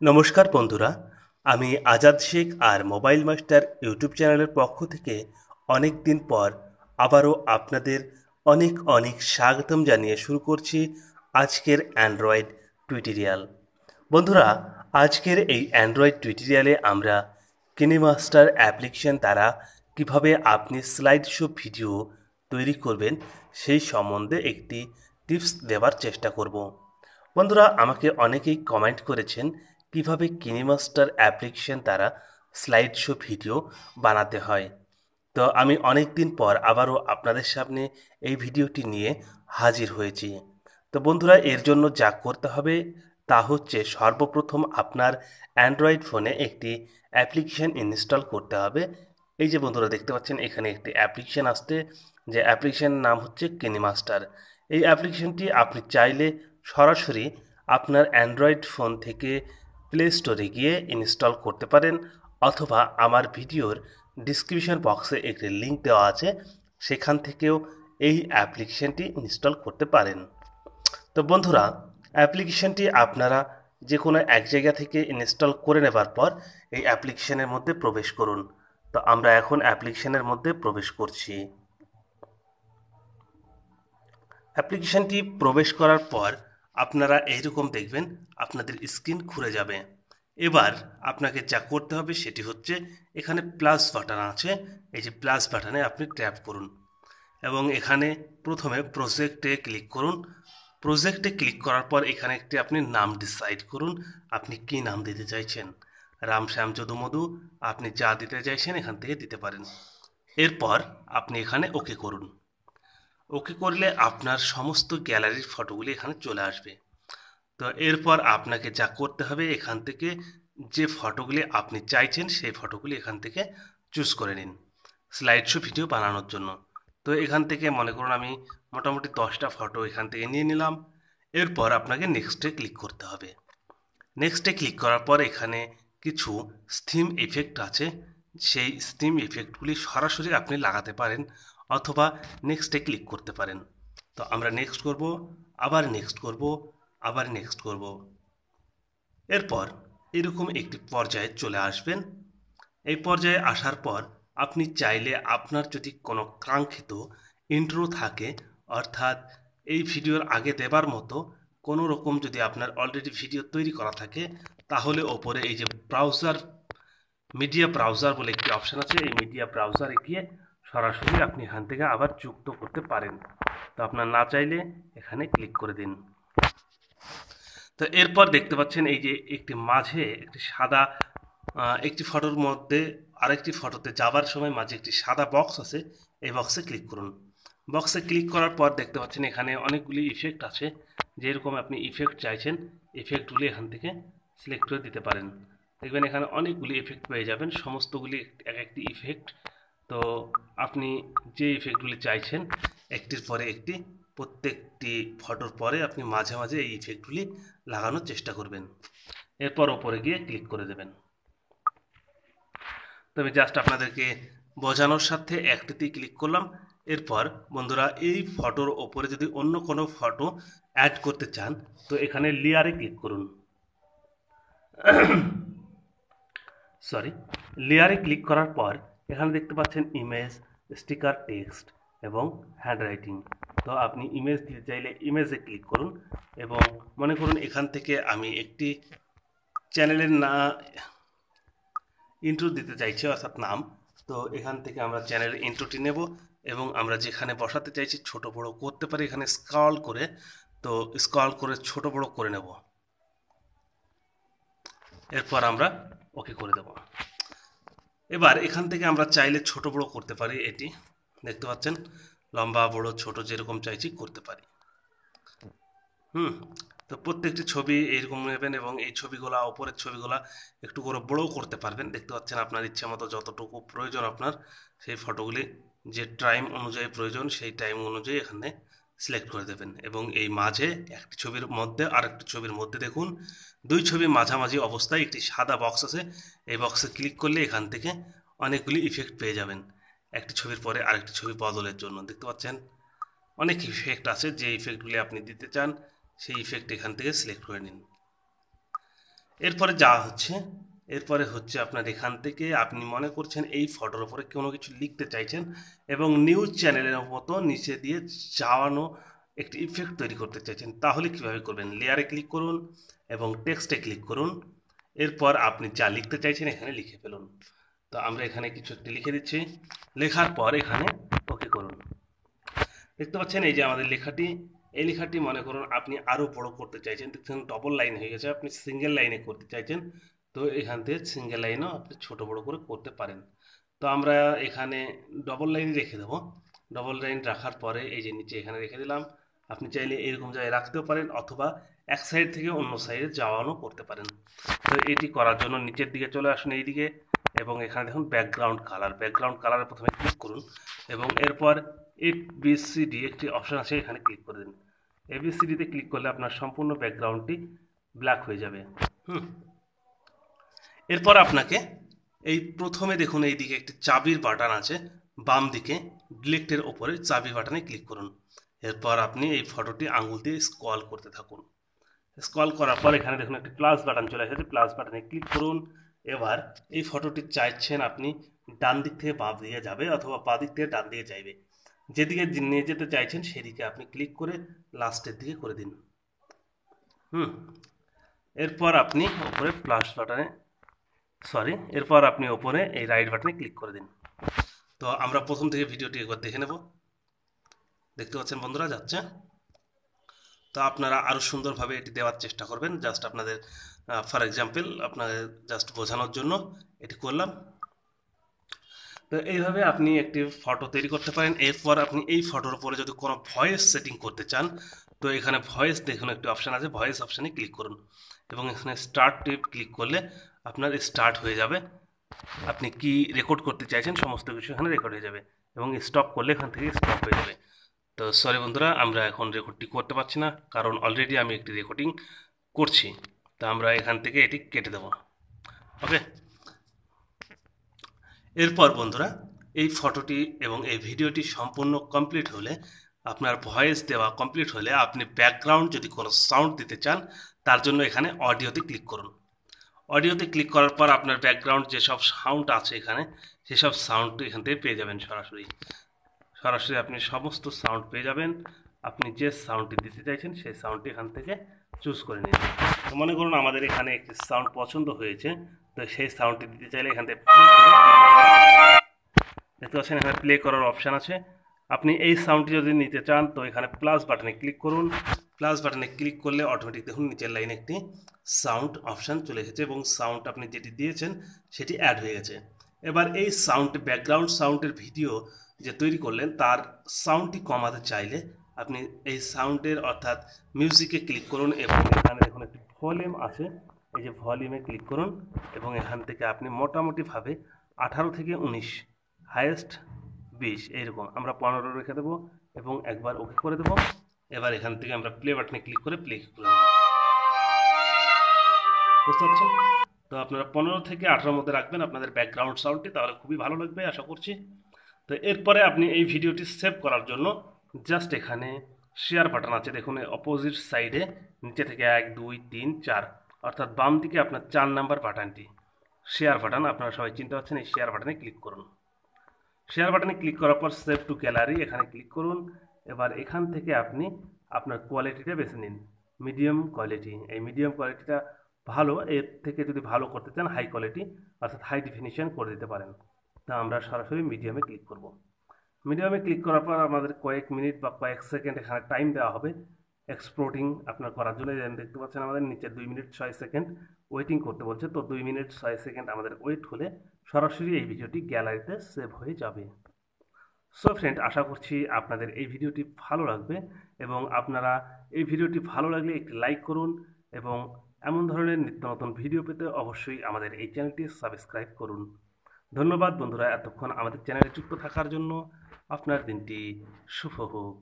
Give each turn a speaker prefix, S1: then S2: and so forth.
S1: নমস্কার বন্ধুরা, আমি আজাদ শেখ আর মোবাইল মাস্টার ইউটিউব চ্যানেলের পক্ষ থেকে অনেক দিন পর আবারও আপনাদের অনেক অনেক স্বাগতম জানিয়ে শুরু করছি আজকের অ্যান্ড্রয়েড টুইটোরিয়াল বন্ধুরা, আজকের এই অ্যান্ড্রয়েড টুইটোরিয়ালে আমরা কিনিমাস্টার অ্যাপ্লিকেশন দ্বারা কীভাবে আপনি স্লাইড শো ভিডিও তৈরি করবেন সেই সম্বন্ধে একটি টিপস দেওয়ার চেষ্টা করব। বন্ধুরা, আমাকে অনেকেই কমেন্ট করেছেন কীভাবে কিনিমাস্টার অ্যাপ্লিকেশন দ্বারা স্লাইড শো ভিডিও বানাতে হয়। তো আমি অনেক দিন পর আবারও আপনাদের সামনে এই ভিডিওটি নিয়ে হাজির হয়েছি। তো বন্ধুরা, এর জন্য যা করতে হবে তা হচ্ছে সর্বপ্রথম আপনার অ্যান্ড্রয়েড ফোনে একটি অ্যাপ্লিকেশন ইনস্টল করতে হবে। এই যে বন্ধুরা, দেখতে পাচ্ছেন, এখানে একটি অ্যাপ্লিকেশন আসতে যে অ্যাপ্লিকেশনের নাম হচ্ছে কিনিমাস্টার এই অ্যাপ্লিকেশনটি আপনি চাইলে সরাসরি আপনার অ্যান্ড্রয়েড ফোন থেকে প্লে স্টোরে গিয়ে ইনস্টল করতে পারেন অথবা আমার ভিডিওর ডিসক্রিপশন বক্সে একটি লিঙ্ক দেওয়া আছে, সেখান থেকেও এই অ্যাপ্লিকেশনটি ইনস্টল করতে পারেন। তো বন্ধুরা অ্যাপ্লিকেশনটি আপনারা যে কোনো এক জায়গা থেকে ইনস্টল করে নেবার পর এই অ্যাপ্লিকেশনের মধ্যে প্রবেশ করুন। তো আমরা এখন অ্যাপ্লিকেশানের মধ্যে প্রবেশ করছি। অ্যাপ্লিকেশনটি প্রবেশ করার পর আপনারা এইরকম দেখবেন আপনাদের স্ক্রিন খুলে যাবে। এবার আপনাকে যা করতে হবে সেটি হচ্ছে এখানে প্লাস বাটন আছে। এই যে প্লাস বাটনে আপনি ট্যাপ করুন এবং এখানে প্রথমে প্রজেক্টে ক্লিক করুন। প্রজেক্টে ক্লিক করার পর এখানে একটি আপনি নাম ডিসাইড করুন, আপনি কি নাম দিতে চাইছেন? রাম শ্যাম যদুমধু আপনি যা দিতে চাইছেন এখান থেকে দিতে পারেন। এরপর আপনি এখানে ওকে করুন। ওকে করলে আপনার সমস্ত গ্যালারির ফটোগুলি এখানে চলে আসবে। তো এরপর আপনাকে যা করতে হবে এখান থেকে যে ফটোগুলি আপনি চাইছেন সেই ফটোগুলি এখান থেকে চুজ করে নিন। স্লাইড শো ভিডিও বানানোর জন্য। তো এখান থেকে মনে করুন আমি মোটামুটি দশটা ফটো এখান থেকে নিয়ে নিলাম। এরপর আপনাকে নেক্সটে ক্লিক করতে হবে। নেক্সটে ক্লিক করার পর এখানে কিছু স্টিম ইফেক্ট আছে। সেই স্টিম ইফেক্টগুলি সরাসরি আপনি লাগাতে পারেন। অথবা নেক্সটে ক্লিক করতে পারেন। তো আমরা নেক্সট করব, আবার নেক্সট করব, আবার নেক্সট করব। এরপর এরকম একটি পর্যায়ে চলে আসবেন। এই পর্যায়ে আসার পর আপনি চাইলে আপনার যদি কোনো কাঙ্ক্ষিত ইন্ট্রো থাকে, অর্থাৎ এই ভিডিওর আগে দেবার মতো কোনো রকম যদি আপনার অলরেডি ভিডিও তৈরি করা থাকে, তাহলে ওপরে এই যে ব্রাউজার মিডিয়া ব্রাউজার বলে একটি অপশান আছে, এই মিডিয়া ব্রাউজারে গিয়ে সরাসরি আপনি এখান থেকে আবার যুক্ত করতে পারেন। তো আপনার না চাইলে এখানে ক্লিক করে দিন। তো এরপর দেখতে পাচ্ছেন এই যে একটি মাঝে একটি সাদা একটি ফটোর মধ্যে আরেকটি ফটোতে যাবার সময় মাঝে একটি সাদা বক্স আছে। এই বক্সে ক্লিক করুন। বক্সে ক্লিক করার পর দেখতে পাচ্ছেন এখানে অনেকগুলি ইফেক্ট আছে। যেরকম আপনি ইফেক্ট চাইছেন ইফেক্টগুলি এখান থেকে সিলেক্ট করে দিতে পারেন। দেখবেন এখানে অনেকগুলি ইফেক্ট পেয়ে যাবেন। সমস্তগুলি এক একটি ইফেক্ট তো আপনি যে ইফেক্টগুলি চাইছেন, একটির পরে একটি, প্রত্যেকটি ফটোর পরে আপনি মাঝে মাঝে এই ইফেক্টগুলি লাগানোর চেষ্টা করবেন। এরপর ওপরে গিয়ে ক্লিক করে দেবেন। তো আমি জাস্ট আপনাদেরকে বোঝানোর সাথে একটিতেই ক্লিক করলাম। এরপর বন্ধুরা, এই ফটোর ওপরে যদি অন্য কোনো ফটো অ্যাড করতে চান, তো এখানে লেয়ারে ক্লিক করুন। সরি লেয়ারে ক্লিক করার পর এখানে দেখতে পাচ্ছেন ইমেজ স্টিকার টেক্সট এবং হ্যান্ডরাইটিং তো আপনি ইমেজ দিতে চাইলে ইমেজে ক্লিক করুন এবং মনে করুন এখান থেকে আমি একটি চ্যানেলের না ইন্ট্রো দিতে চাইছি, অর্থাৎ নাম। তো এখান থেকে আমরা চ্যানেলের ইন্ট্রোটি নেব এবং আমরা যেখানে বসাতে চাইছি ছোট বড় করতে পারি, এখানে স্ক্রল করে, তো স্ক্রল করে ছোট বড় করে নেব। এরপর আমরা ওকে করে দেব। এবার এখান থেকে আমরা চাইলে ছোট বড় করতে পারি এটি। দেখতে পাচ্ছেন? লম্বা, বড়, ছোট যেরকম চাইছি করতে পারি। হুম, তো প্রত্যেকটি ছবি এইরকম নেবেন এবং এই ছবিগুলা, ওপরের ছবিগুলা একটু করে বড়ও করতে পারবেন। দেখতে পাচ্ছেন আপনার ইচ্ছা মতো যতটুকু প্রয়োজন আপনার, সেই ফটোগুলি যে টাইম অনুযায়ী প্রয়োজন, সেই টাইম অনুযায়ী এখানে সিলেক্ট করে দেবেন এবং এই মাঝে একটি ছবির মধ্যে আরেকটি ছবির মধ্যে দেখুন, দুই ছবি মাঝামাঝি অবস্থায় একটি সাদা বক্স আছে। এই বক্সে ক্লিক করলে এখান থেকে অনেকগুলি ইফেক্ট পেয়ে যাবেন। একটি ছবির পরে আরেকটি ছবি বদলের জন্য, দেখতে পাচ্ছেন? অনেক ইফেক্ট আছে, যে ইফেক্টগুলি আপনি দিতে চান, সেই ইফেক্ট এখান থেকে সিলেক্ট করে নিন। এরপরে যা হচ্ছে এরপরে হচ্ছে আপনার এখান থেকে আপনি মনে করছেন এই ফটোর উপরে কোনো কিছু লিখতে চাইছেন এবং নিউজ চ্যানেলের মতো নিচে দিয়ে চাওয়ানো একটি ইফেক্ট তৈরি করতে চাইছেন, তাহলে কীভাবে করবেন? লেয়ারে ক্লিক করুন এবং টেক্সটে ক্লিক করুন। এরপর আপনি যা লিখতে চাইছেন এখানে লিখে ফেলুন। তো আমরা এখানে কিছু একটি লিখে দিচ্ছি। লেখার পর এখানে ওকে করুন। দেখতে পাচ্ছেন এই যে আমাদের লেখাটি। এই লেখাটি মনে করুন আপনি আরও বড় করতে চাইছেন। দেখছেন ডবল লাইন হয়ে গেছে। আপনি সিঙ্গেল লাইনে করতে চাইছেন। তো এখান থেকে সিঙ্গেল লাইনও আপনি ছোট বড় করে করতে পারেন। তো আমরা এখানে ডবল লাইন রেখে দেবো। ডবল লাইন রাখার পরে এই যে নিচে এখানে রেখে দিলাম। আপনি চাইলে এরকম জায়গায় রাখতেও পারেন অথবা এক সাইড থেকে অন্য সাইডে যাওয়ানো করতে পারেন। তো এটি করার জন্য নিচের দিকে চলে আসুন এইদিকে এবং এখানে দেখুন ব্যাকগ্রাউন্ড কালার ব্যাকগ্রাউন্ড কালারে প্রথমে ক্লিক করুন এবং এরপর এইট বিসিডি একটি অপশান আছে, এখানে ক্লিক করে দিন। এবিসিডিতে ক্লিক করলে আপনার সম্পূর্ণ ব্যাকগ্রাউন্ডটি ব্ল্যাক হয়ে যাবে। হুম। এরপর আপনাকে এই প্রথমে দেখুন এই দিকে একটি চাবির বাটন আছে, বাম দিকে ডিলেক্টের ওপরে চাবি বাটনে ক্লিক করুন। এরপর আপনি এই ফটোটি আঙুল দিয়ে স্ক্রল করতে থাকুন। স্ক্রল করার পর এখানে দেখুন একটি প্লাস বাটন চলে এসেছে প্লাস বাটনে ক্লিক করুন। এবার এই ফটোটি চাইছেন আপনি ডান দিক থেকে বাঁ দিকে যাবে অথবা বাঁ দিক থেকে ডান দিকে যাইবে। যেদিকে নিয়ে যেতে চাইছেন সেদিকে আপনি ক্লিক করে লাস্টের দিকে করে দিন। হুম। এরপর আপনি ওপরে প্লাস বাটনে সরি এরপর আপনি ওপরে এই রাইট বাটনে ক্লিক করে দিন। তো আমরা প্রথম থেকে ভিডিওটি একবার দেখে নেব। দেখতে পাচ্ছেন বন্ধুরা, যাচ্ছে। তো আপনারা আরও সুন্দরভাবে এটি দেওয়ার চেষ্টা করবেন। জাস্ট আপনাদের ফর এক্সাম্পল আপনাদের জাস্ট বোঝানোর জন্য এটি করলাম। তো এইভাবে আপনি একটি ফটো তৈরি করতে পারেন। এরপর আপনি এই ফটোর উপরে যদি কোনো ভয়েস সেটিং করতে চান, তো এখানে ভয়েস দেখুন, একটি অপশান আছে। ভয়েস অপশানে ক্লিক করুন। এবং এখানে স্টার্ট টিপ ক্লিক করলে আপনার স্টার্ট হয়ে যাবে। আপনি কি রেকর্ড করতে চাইছেন, সমস্ত কিছু এখানে রেকর্ড হয়ে যাবে এবং স্টপ করলে এখান থেকে স্টপ হয়ে যাবে। তো সরি বন্ধুরা, আমরা এখন রেকর্ডটি করতে পারছি না, কারণ অলরেডি আমি একটি রেকর্ডিং করছি। তো আমরা এখান থেকে এটি কেটে দেব। ওকে এরপর বন্ধুরা, এই ফটোটি এবং এই ভিডিওটি সম্পূর্ণ কমপ্লিট হলে, আপনার ভয়েস দেওয়া কমপ্লিট হলে, আপনি ব্যাকগ্রাউন্ড যদি কোনো সাউন্ড দিতে চান, তার জন্য এখানে অডিওতে ক্লিক করুন। অডিওতে ক্লিক করার পর আপনার ব্যাকগ্রাউন্ড যেসব সাউন্ড আছে এখানে, সেসব সাউন্ড এখান থেকে পেয়ে যাবেন সরাসরি। সরাসরি আপনি সমস্ত সাউন্ড পেয়ে যাবেন। আপনি যে সাউন্ডটি দিতে চাইছেন, সেই সাউন্ডটি এখান থেকে চুজ করে নিন। তো মনে করুন আমাদের এখানে একটি সাউন্ড পছন্দ হয়েছে, তো সেই সাউন্ডটি দিতে চাইলে এখান থেকে দেখতে পাচ্ছেন, এখানে প্লে করার অপশান আছে। আপনি এই সাউন্ডটি যদি নিতে চান, তো এখানে প্লাস বাটনে ক্লিক করুন। প্লাস বাটনে ক্লিক করলে অটোমেটিক দেখুন নিচের লাইনে একটি সাউন্ড অপশান চলে এসেছে এবং সাউন্ড আপনি যেটি দিয়েছেন সেটি অ্যাড হয়ে গেছে। এবার এই সাউন্ড ব্যাকগ্রাউন্ড সাউন্ডের ভিডিও যে তৈরি করলেন, তার সাউন্ডটি কমাতে চাইলে আপনি এই সাউন্ডের অর্থাৎ মিউজিকে ক্লিক করুন এবং এখানে দেখুন একটি ভলিউম আছে। এই যে ভলিউমে ক্লিক করুন এবং এখান থেকে আপনি মোটামুটিভাবে আঠারো থেকে উনিশ হায়েস্ট বিশ, এইরকম। আমরা পনেরো রেখে দেবো এবং একবার ওকে করে দেবো। এবার এখান থেকে আমরা প্লে বাটনে ক্লিক করে প্লে করে বুঝতে পারছেন? তো আপনারা পনেরো থেকে আঠারোর মধ্যে রাখবেন আপনাদের ব্যাকগ্রাউন্ড সাউন্ডটি তাহলে খুবই ভালো লাগবে, আশা করছি। তো এরপরে আপনি এই ভিডিওটি সেভ করার জন্য জাস্ট এখানে শেয়ার বাটন আছে, দেখুন অপোজিট সাইডে নিচে থেকে এক, দুই, তিন, চার, অর্থাৎ বাম দিকে আপনার চার নাম্বার বাটনটি শেয়ার বাটন আপনারা সবাই চিনতে পারছেন, এই শেয়ার বাটনে ক্লিক করুন। শেয়ার বাটনে ক্লিক করার পর সেভ টু গ্যালারি এখানে ক্লিক করুন। এবার এখান থেকে আপনি আপনার কোয়ালিটিটা বেছে নিন। মিডিয়াম কোয়ালিটি এই মিডিয়াম কোয়ালিটিটা ভালো, এর থেকে যদি ভালো করতে চান হাই কোয়ালিটি অর্থাৎ হাই ডিফিনিশন করে দিতে পারেন। তা আমরা সরাসরি মিডিয়ামে ক্লিক করব। মিডিয়ামে ক্লিক করার পর আমাদের কয়েক মিনিট বা কয়েক সেকেন্ড এখানে টাইম দেওয়া হবে। এক্সপোর্টিং আপনার করার জন্য। দেখতে পাচ্ছেন আমাদের নিচে দুই মিনিট ছয় সেকেন্ড ওয়েটিং করতে বলছে। তো দুই মিনিট ছয় সেকেন্ড আমাদের ওয়েট হলে সরাসরি এই ভিডিওটি গ্যালারিতে সেভ হয়ে যাবে। সো ফ্রেন্ড আশা করছি আপনাদের এই ভিডিওটি ভালো লাগবে এবং আপনারা এই ভিডিওটি ভালো লাগলে একটি লাইক করুন এবং এমন ধরনের নিত্য নতুন ভিডিও পেতে অবশ্যই আমাদের এই চ্যানেলটি সাবস্ক্রাইব করুন। ধন্যবাদ বন্ধুরা, এতক্ষণ আমাদের চ্যানেলে যুক্ত থাকার জন্য। আপনার দিনটি শুভ হোক।